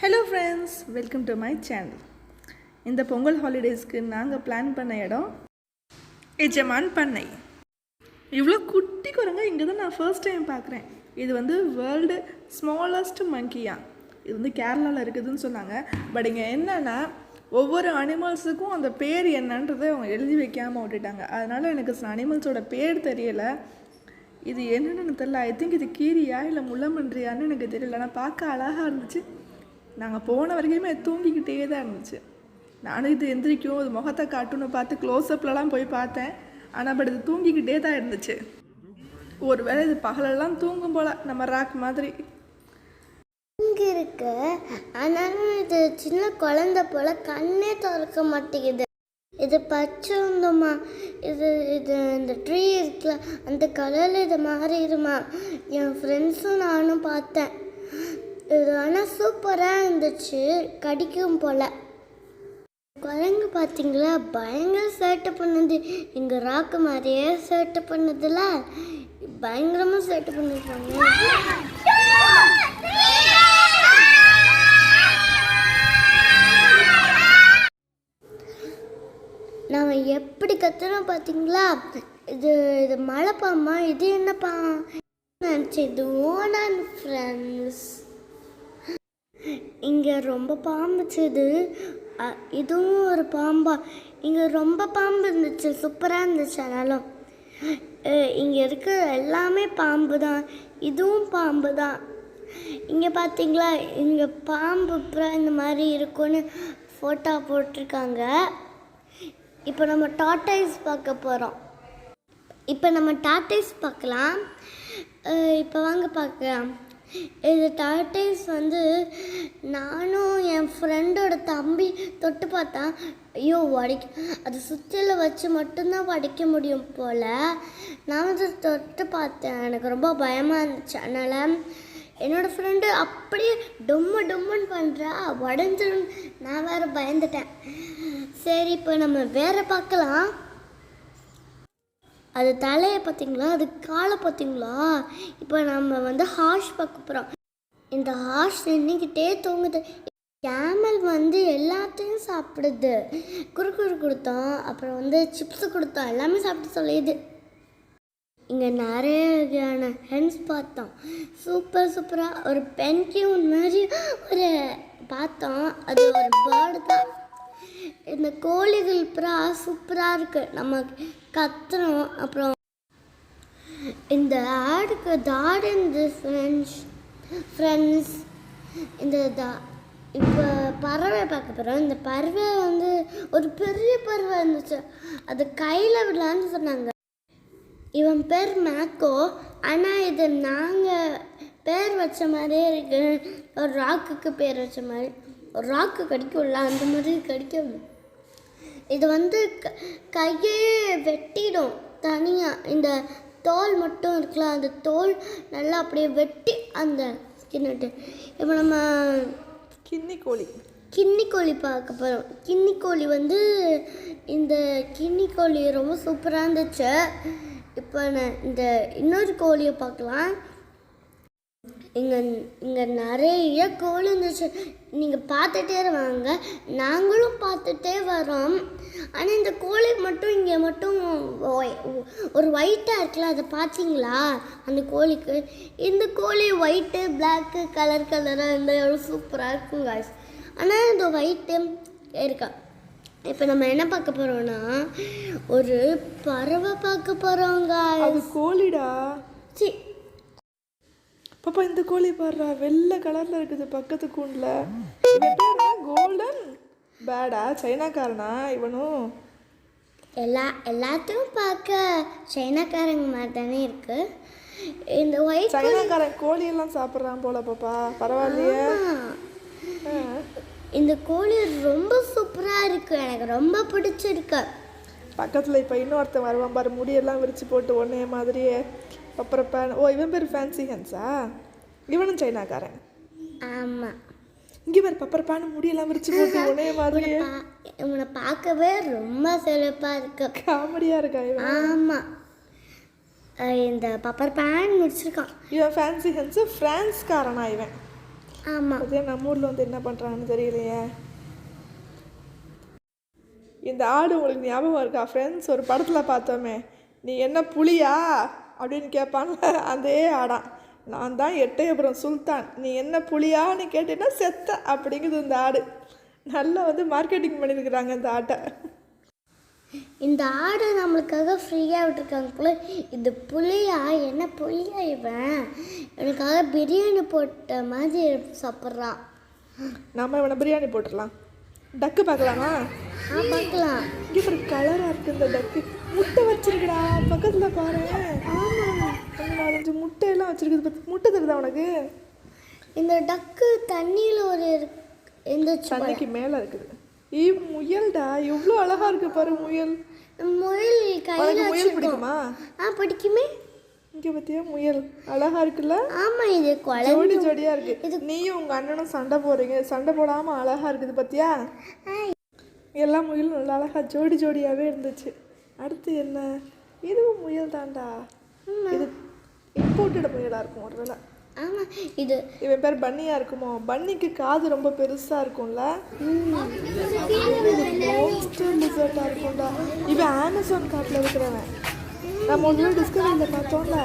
Hello friends welcome to my channel இந்த பொங்கல் ஹாலிடேஸ்க்கு நாங்கள் plan பண்ண இடம் எஜமான் பண்ணை. இவ்வளோ குட்டி குரங்க இங்கே தான் நான் ஃபர்ஸ்ட் டைம் பார்க்குறேன். இது வந்து வேர்ல்டு ஸ்மாலஸ்ட் மங்கியா இது வந்து கேரளாவில் இருக்குதுன்னு சொன்னாங்க. பட் இங்கே என்னென்னா ஒவ்வொரு அனிமல்ஸுக்கும் அந்த பேர் என்னன்றதை அவங்க எழுதி வைக்காமல் விட்டுட்டாங்க. அதனால் எனக்கு சில அனிமல்ஸோட பேர் தெரியலை. இது என்னென்னு தெரியல. ஐ திங்க் இது கீரியா இல்லை முள்ளமன்றியான்னு எனக்கு தெரியல. ஆனால் பார்க்க அழகாக இருந்துச்சு. நாங்கள் போன வரைக்குமே அது தூங்கிக்கிட்டே தான் இருந்துச்சு. நானும் இது எந்திரிக்கும் இது முகத்தை காட்டுன்னு பார்த்து க்ளோஸ்அப்லலாம் போய் பார்த்தேன். ஆனால் பட் இது தூங்கிக்கிட்டே தான் இருந்துச்சு. ஒரு வேளை இது பகலெல்லாம் தூங்கும் போல நம்ம ராக் மாதிரி. இங்க இருக்கு. ஆனாலும் இது சின்ன குழந்தை போல கண்ணே திறக்க மாட்டேங்குது. இது பச்சைந்தமா இது இது இந்த ட்ரீ இருக்குல்ல அந்த கலரில் இது மாறிடுமா? என் ஃப்ரெண்ட்ஸும் நானும் பார்த்தேன். இது ஆனால் சூப்பராக இருந்துச்சு. கடிக்கும் போல. குரங்கு பார்த்தீங்களா பயங்கர சேட்டை பண்ணுது. எங்கள் ராக்கு மாதிரியே சேட்டை பண்ணுதுல. பயங்கரமாக சேட்டை பண்ணிருக்காங்க நான் எப்படி கத்துறோம் பார்த்தீங்களா இது இது மழைப்பாமா இது என்னப்பா? நினச்சி இது ஓனான் ஃப்ரெண்ட்ஸ் இங்கே ரொம்ப பாம்புச்சுது இதுவும் ஒரு பாம்பா. இங்கே ரொம்ப பாம்பு இருந்துச்சு. சூப்பராக இருந்துச்சு ஆனாலும். இங்கே இருக்கிற எல்லாமே பாம்பு தான் இதுவும் பாம்பு தான் இங்கே பார்த்தீங்களா இங்கே பாம்பு அப்புறம் இந்த மாதிரி இருக்கும்னு ஃபோட்டோ போட்டிருக்காங்க. இப்போ நம்ம டாட்டைஸ் பார்க்க போகிறோம் இப்போ நம்ம டாட்டைஸ் பார்க்கலாம். இப்போ வாங்க பார்க்கலாம். இது டாட்டைஸ் வந்து நானும் என் ஃப்ரெண்டோட தம்பி தொட்டு பார்த்தா ஐயோ உடைக்க அது சுற்றியில் வச்சு மட்டும்தான் உடைக்க முடியும் போல். நான் வந்து தொட்டு பார்த்தேன். எனக்கு ரொம்ப பயமாக இருந்துச்சு. அதனால் என்னோடய ஃப்ரெண்டு அப்படியே டொம்மு டொம்முன்னு பண்ணுறா உடஞ்சிடும் நான் வேறு பயந்துட்டேன். சரி இப்போ நம்ம வேற பார்க்கலாம். அது தலையை பார்த்தீங்களா? அது காலை பார்த்தீங்களா? இப்போ நம்ம வந்து ஹார்ஷ் பார்க்க போகிறோம் இந்த ஹார்ஷ் நின்றுக்கிட்டே தூங்குது. கேமல் வந்து எல்லாத்தையும் சாப்பிடுது. குறுக்குறு கொடுத்தோம். அப்புறம் வந்து சிப்ஸ் கொடுத்தோம். எல்லாமே சாப்பிட்டு சொல்லிடுது. இங்கே நிறைய வகையான ஹென்ஸ் பார்த்தோம். சூப்பர் சூப்பராக ஒரு பென்கியூன் மாதிரி ஒரு பார்த்தோம். அது ஒரு பேர்டு தான். இந்த கோழிகள் புறா சூப்பராக இருக்குது நம்ம கத்துறோம். அப்புறம் இந்த ஆடுக்கு தாடு இந்த ஃப்ரெண்ட்ஸ் ஃப்ரெண்ட்ஸ். இந்த தா இப்போ பறவை பார்க்க போகிறோம் இந்த பறவை வந்து ஒரு பெரிய பறவை இருந்துச்சு. அது கையில் விடலான்னு சொன்னாங்க. இவன் பேர் மேக்கோ. ஆனால் இது நாங்கள் பேர் வச்ச மாதிரியே இருக்கு. ஒரு ராக்குக்கு பேர் வச்ச மாதிரி. ராக்கு கடிக்கும்ல அந்த மாதிரி கடிக்கும். இது வந்து க கையே வெட்டிடும் தனியாக இந்த தோல் மட்டும் இருக்குல்ல அந்த தோல் நல்லா அப்படியே வெட்டி அந்த ஸ்கின்னுட்டு இப்போ நம்ம கின்னி கோழி. கின்னி கோழி பார்க்க போகிறோம் கின்னி கோழி வந்து இந்த கின்னி கோழி ரொம்ப சூப்பராக இருந்துச்சு. இப்போ நான் இந்த இன்னொரு கோழியை பார்க்கலாம். இங்கே இங்கே நிறைய கோழி இருந்துச்சு நீங்கள் பார்த்துட்டே வாங்க. நாங்களும் பார்த்துட்டே வரோம். ஆனால் இந்த கோழி மட்டும் இங்கே மட்டும் ஒரு ஒயிட்டாக இருக்குல்ல அதை பார்த்தீங்களா? அந்த கோழிக்கு. இந்த கோழி ஒயிட்டு பிளாக்கு கலர் கலராக இருந்தால் எவ்வளோ சூப்பராக இருக்கும் காய்ஸ் ஆனால் இந்த ஒயிட்டு இருக்கா. இப்போ நம்ம என்ன பார்க்க போகிறோம்னா ஒரு பறவை பார்க்க போகிறோங்க அது கோழிடா? சி பாப்பா இந்த கோழி பாடுறா வெள்ளை கலரில் இருக்குது பக்கத்து கூண்டில். கோல்டன் பேடா சைனாக்காரனா? இவனும். எல்லா எல்லாத்தையும் பார்க்க சைனாக்காரங்க மாதிரி தானே இருக்கு. இந்த ஒயிட் சைனாக்காரன் கோழியெல்லாம் சாப்பிட்றான் போல பாப்பா. பரவாயில்லையே. இந்த கோழி ரொம்ப சூப்பராக இருக்கு. எனக்கு ரொம்ப பிடிச்சிருக்கு. பக்கத்தில் இப்போ இன்னொருத்தன் வருவான் பாரு முடியெல்லாம் விரிச்சு போட்டு ஒன்னே மாதிரியே. பப்பரப்பான் ஓ இவன் பேர் ஃபேன்சி ஹென்ஸா இவனும் சைனாக்காரன். ஆமாம் இங்கே பேர் பப்பரப்பான முடியெல்லாம் விரிச்சு போட்டு ஒன்னே மாதிரியே. இவனை பார்க்கவே ரொம்ப செழிப்பாக இருக்கு. காமெடியாக இருக்கா இவன்? ஆமாம் இந்த பப்பர் பேன் முடிச்சிருக்கான். இவன் ஃபேன்சி ஹென்ஸு ஃப்ரான்ஸ்காரனா இவன். ஆமாம் அதே நம்ம ஊரில் வந்து என்ன பண்ணுறாங்கன்னு தெரியலையே. இந்த ஆடு உங்களுக்கு ஞாபகம் இருக்கா? ஃப்ரெண்ட்ஸ் ஒரு படத்தில் பார்த்தோமே. நீ என்ன புலியா? அப்படின்னு கேட்பான்ல அதே ஆடான் நான் தான் எட்டயபுரம் சுல்தான். நீ என்ன புலியான்னு கேட்டீங்கன்னா செத்த அப்படிங்குது இந்த ஆடு. நல்லா வந்து மார்க்கெட்டிங் பண்ணியிருக்கிறாங்க இந்த ஆட்டை. இந்த ஆடு நம்மளுக்காக ஃப்ரீயாக விட்டுருக்காங்க போல. இது புளியா என்ன புளியா இவன்? எனக்காக பிரியாணி போட்ட மாதிரி சாப்பிட்றான். நம்ம இவனை பிரியாணி போட்டுடலாம். டக்கு பார்க்கலாமா? பார்க்கலாம். இங்கே ஒரு கலராக இருக்கு இந்த டக்கு முட்டை வச்சிருக்குடா பக்கத்தில் பாரு. ஆமாம் நாலஞ்சு முட்டையெல்லாம் வச்சிருக்குது பத்து முட்டை தருதா உனக்கு? இந்த டக்கு தண்ணியில் ஒரு போல. தண்ணிக்கு மேலே இருக்குது. ஈ முயல்டா. எவ்வளோ அழகா இருக்கு பாரு முயல். முயல் கையில் முயல் பிடிக்குமா? ஆ பிடிக்குமே. இங்கே பார்த்தியா முயல்? அழகா இருக்குல்ல? ஆமாம் இது ஜோடி ஜோடியா இருக்கு. நீயும் உங்க அண்ணனும் சண்டை போறீங்க சண்டை போடாம அழகா இருக்குது பார்த்தியா எல்லா முயலும் நல்லா அழகா ஜோடி ஜோடியாவே இருந்துச்சு. அடுத்து என்ன? இதுவும் முயல் தான்டா. இது இம்போர்ட்டட் முயலா இருக்கும் ஒருவேளை ஆமாம் இது இவன் பேர் பன்னியா இருக்குமோ? பன்னிக்கு காது ரொம்ப பெருசா இருக்கும்ல. லிசர்ட்டா இருக்கும்டா. இவன் அமேசான் காட்டில் இருக்கிறவன் நம்ம ஒரு டிஸ்கவரியில் பார்த்தோம்ல.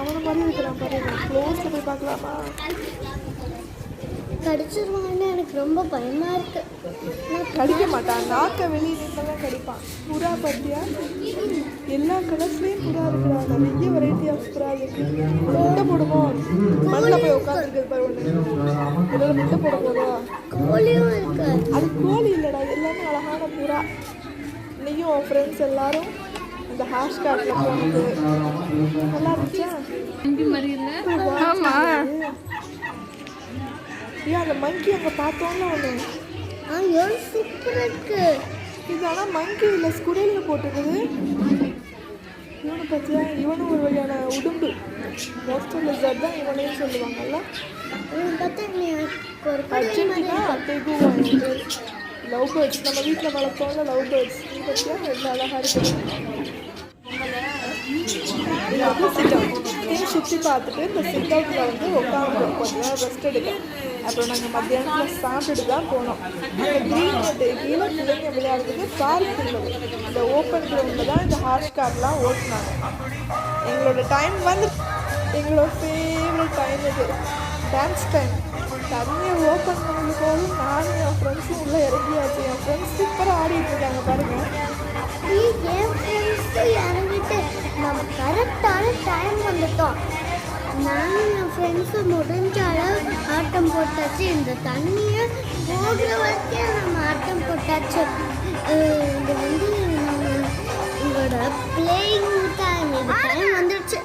அவனை மாதிரி இருக்கிறான் பாருங்க க்ளோஸில் போய் பார்க்கலாமா? கடிச்சிருவான்னு எனக்கு ரொம்ப பயமாக இருக்கு. நான் கடிக்க மாட்டான். நாக்க வெளியே நின்றெல்லாம் கடிப்பான். புறா பார்த்தியா எல்லா கலர்ஸ்லேயும் புறா இருக்குடா. நிறைய வெரைட்டி ஆஃப் புறா இருக்கு. முட்டை போடுமோ மண்ணில் போய் உட்காந்துருக்குது பாரு ஒன்று முட்டை போட போதா கோழியும் இருக்கு. அது கோழி இல்லைடா. எல்லாமே அழகான புறா. நீயும் உன் ஃப்ரெண்ட்ஸ் எல்லாரும் இந்த ஹேஷ் கார்டில் போனது நல்லா இருந்துச்சா? ஆமாம் ஏன் அந்த மங்கி அங்கே பார்த்தோம்ல ஒன்று ஆ எவ்வளோ சூப்பராக இருக்கு? இது ஆனால் மங்கி இல்லை ஸ்குரலில் போட்டுருக்குது. இவனை பார்த்தியா இவனும் ஒரு வகையான உடும்பு. மோஸ்ட் லிசர்ட் தான் இவனையும் சொல்லுவாங்கல்ல. அர்ஜென்டினா அத்தைக்கும் லவ் பேர்ட்ஸ் நம்ம வீட்டில் வளர்த்தோம்ல லவ் பேர்ட்ஸ் பார்த்தியா எவ்வளோ அழகாக இருக்குது இது வந்து சிட் அவுட் சுற்றி பார்த்துட்டு இந்த சிட் அவுட்டில் வந்து உட்காந்து கொஞ்ச நேரம் ரெஸ்ட் எடுக்க அப்புறம் நாங்கள் மத்தியானத்தில் சாப்பிட்டுட்டு தான் போனோம். அந்த க்ரீன் நெட்டு கீழே பிள்ளைங்க விளையாடுறதுக்கு பார்க் உள்ளது இந்த ஓப்பன் கிரவுண்டில் தான் இந்த ஹார்ஸ் கார்டெலாம் ஓட்டினாங்க. எங்களோட டைம் வந்து எங்களோட ஃபேவரட் டைம் இது டான்ஸ் டைம் தண்ணியை ஓப்பன் பண்ணது நானும் என் ஃப்ரெண்ட்ஸும் உள்ளே இறங்கியாச்சு. என் ஃப்ரெண்ட்ஸ் சூப்பராக ஆடிட்டு இருக்காங்க பாருங்கள் என் ஃப்ரெண்ட்ஸும் இறங்கிட்டு நம்ம கரெக்டான டைம் வந்துட்டோம். நானும் என் ஃப்ரெண்ட்ஸு முடிஞ்ச அளவு ஆட்டம் போட்டாச்சு. இந்த தண்ணியை போகிற வரைக்கும் நம்ம ஆட்டம் போட்டாச்சு. இது வந்து நம்ம உங்களோட பிளேயிங் டைம் இது டைம் வந்துடுச்சு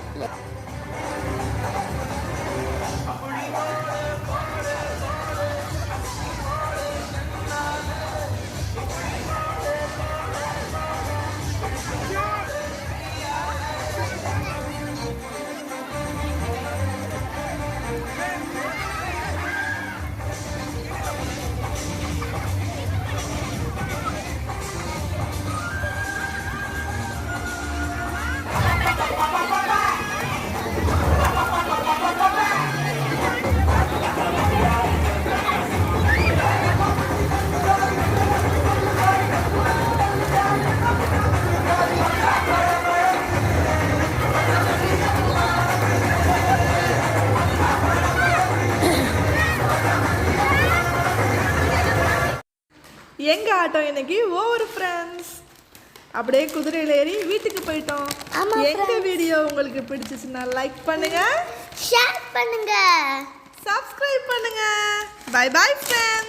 எங்க ஆட்டம் இன்னைக்கு? ஒவ்வொரு ஃப்ரெண்ட்ஸ் அப்படியே குதிரையில ஏறி வீட்டுக்கு போயிட்டோம். எங்க வீடியோ உங்களுக்கு பிடிச்சிச்சுன்னா லைக் பண்ணுங்க. ஷேர் பண்ணுங்க. சப்ஸ்கிரைப் பண்ணுங்க. Bye bye friends